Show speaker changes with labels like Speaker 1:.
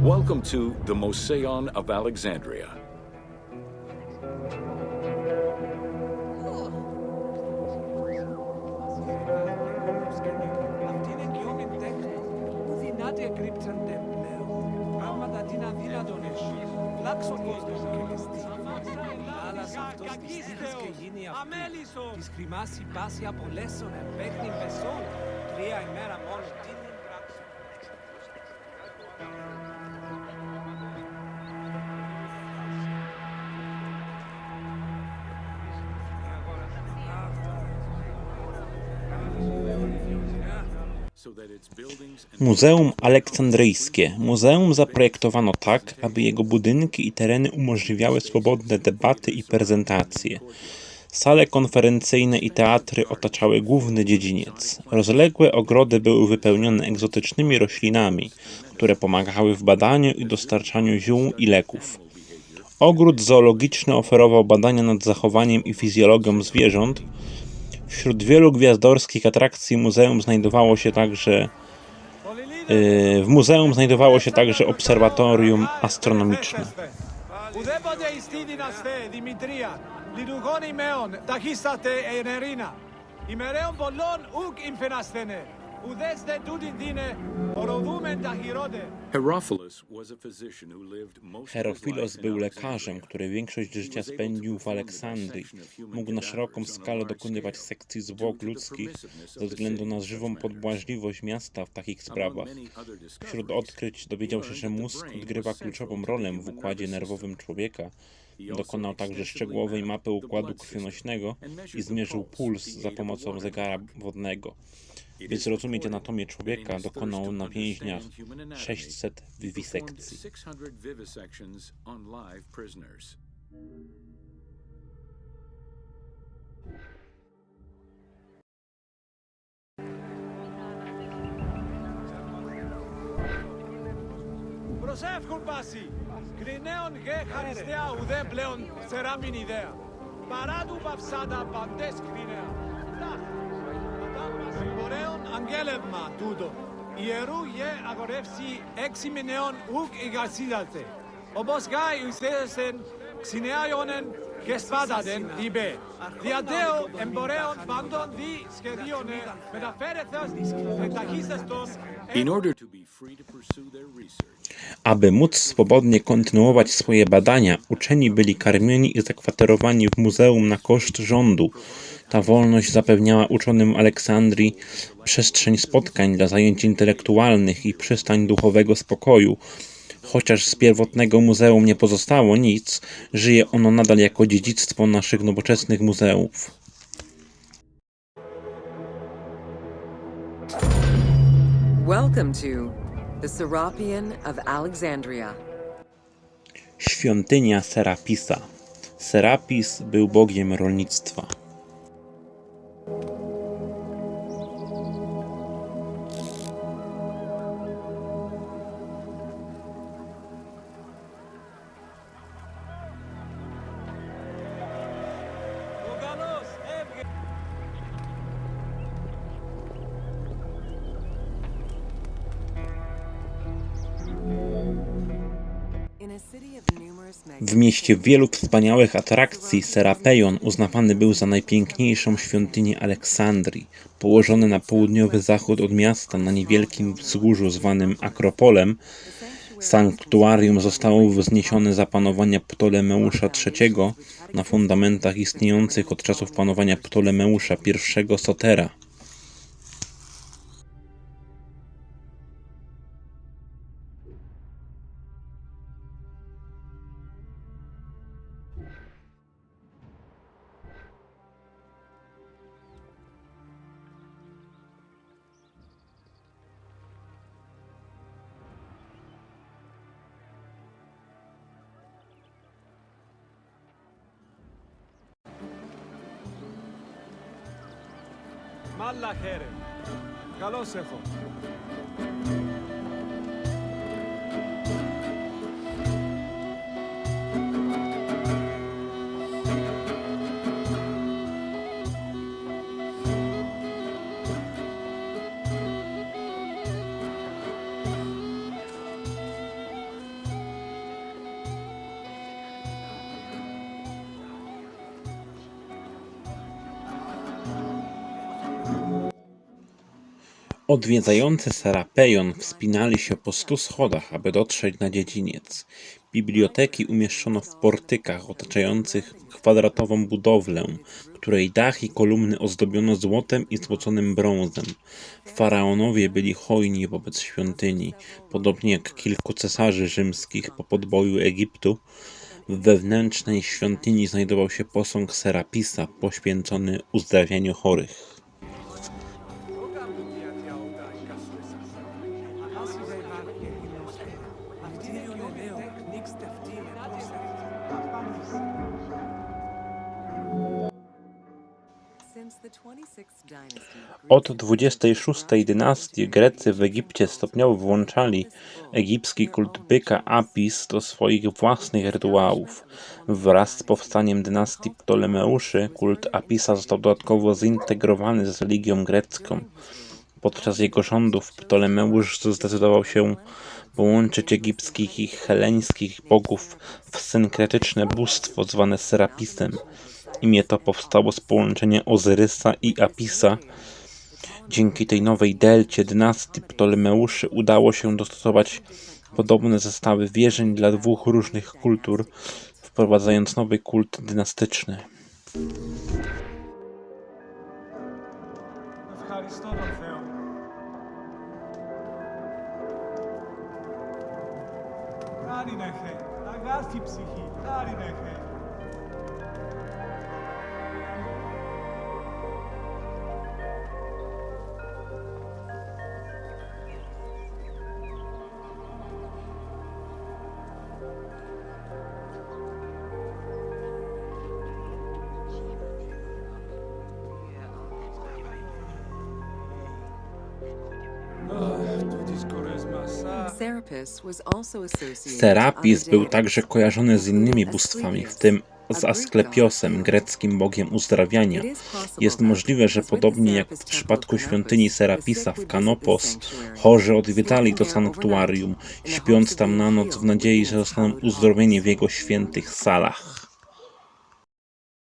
Speaker 1: Welcome to the Moseon of Alexandria.
Speaker 2: Αγίστεο, αμέλιστο. Τις κρυμάσει πάση από παίχνει πεσόν. Τρία ημέρα μόνο τι
Speaker 3: Muzeum Aleksandryjskie. Muzeum zaprojektowano tak, aby jego budynki i tereny umożliwiały swobodne debaty i prezentacje. Sale konferencyjne i teatry otaczały główny dziedziniec. Rozległe ogrody były wypełnione egzotycznymi roślinami, które pomagały w badaniu i dostarczaniu ziół i leków. Ogród zoologiczny oferował badania nad zachowaniem i fizjologią zwierząt. Wśród wielu gwiazdorskich atrakcji muzeum znajdowało się także y, w muzeum znajdowało się także obserwatorium astronomiczne. Herofilos był lekarzem, który większość życia spędził w Aleksandrii. Mógł na szeroką skalę dokonywać sekcji zwłok ludzkich ze względu na żywą podbłażliwość miasta w takich sprawach. Wśród odkryć dowiedział się, że mózg odgrywa kluczową rolę w układzie nerwowym człowieka, Dokonał także szczegółowej mapy układu krwionośnego i zmierzył puls za pomocą zegara wodnego. By zrozumieć anatomię człowieka, dokonał na więźniach 600 wiwisekcji.
Speaker 1: 600 vivisections on live prisoners.
Speaker 2: Προσεύχουν πάση. Κρινέων γε χαριστέα ουδέ πλέον θεράμιν ιδέα. Παρά του παυσάτα παντές κρινέα. Τάχ. Μπορέων αγγέλευμα τούτο. Ιερού γε αγορεύσει έξι μηνέων ουκ εγκασίδατε. Όπως γάι ουστέδεσεν ξυνέαιονεν Emboreon, bandon, di,
Speaker 1: In order to be free to pursue their research.
Speaker 3: Aby móc swobodnie kontynuować swoje badania, uczeni byli karmieni i zakwaterowani w muzeum na koszt rządu. Ta wolność zapewniała uczonym Aleksandrii przestrzeń spotkań dla zajęć intelektualnych i przystań duchowego spokoju, Chociaż z pierwotnego muzeum nie pozostało nic, żyje ono nadal jako dziedzictwo naszych nowoczesnych muzeów.
Speaker 4: Welcome to the Serapion of Alexandria.
Speaker 3: Świątynia Serapisa. Serapis był bogiem rolnictwa. W mieście wielu wspaniałych atrakcji Serapeion uznawany był za najpiękniejszą świątynię Aleksandrii. Położony na południowy zachód od miasta, na niewielkim wzgórzu zwanym Akropolem, sanktuarium zostało wzniesione za panowania Ptolemeusza III na fundamentach istniejących od czasów panowania Ptolemeusza I Sotera.
Speaker 2: Μάλλα χαίρε. Καλώς έχω.
Speaker 3: Odwiedzający Serapeion wspinali się po stu schodach, aby dotrzeć na dziedziniec. Biblioteki umieszczono w portykach otaczających kwadratową budowlę, której dach i kolumny ozdobiono złotem i złoconym brązem. Faraonowie byli hojni wobec świątyni, podobnie jak kilku cesarzy rzymskich po podboju Egiptu. W wewnętrznej świątyni znajdował się posąg Serapisa poświęcony uzdrawianiu chorych. Od 26 dynastii Grecy w Egipcie stopniowo włączali egipski kult byka Apis do swoich własnych rytuałów. Wraz z powstaniem dynastii Ptolemeuszy kult Apisa został dodatkowo zintegrowany z religią grecką. Podczas jego rządów Ptolemeusz zdecydował się połączyć egipskich i heleńskich bogów w synkretyczne bóstwo zwane Serapisem. Imię to powstało z połączenia Ozyrysa i Apisa. Dzięki tej nowej delcie dynastii Ptolemeuszy udało się dostosować podobne zestawy wierzeń dla dwóch różnych kultur, wprowadzając nowy kult dynastyczny.
Speaker 2: ευχαριστώ τον Θεό. Χάριν εχέ, αγάπη ψυχή, χάριν εχέ.
Speaker 4: Serapis
Speaker 3: był także kojarzony z innymi bóstwami, w tym z Asklepiosem, greckim bogiem uzdrawiania. Jest możliwe, że podobnie jak w przypadku świątyni Serapisa w Kanopos, chorzy odwiedzali to sanktuarium, śpiąc tam na noc w nadziei, że zostaną uzdrowieni w jego świętych salach.